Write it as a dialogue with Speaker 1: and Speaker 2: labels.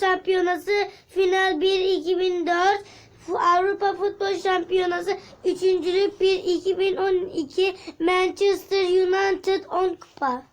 Speaker 1: Şampiyonası Final 1 2004 Avrupa Futbol Şampiyonası 3. 1 2012 Manchester United 10 kupa.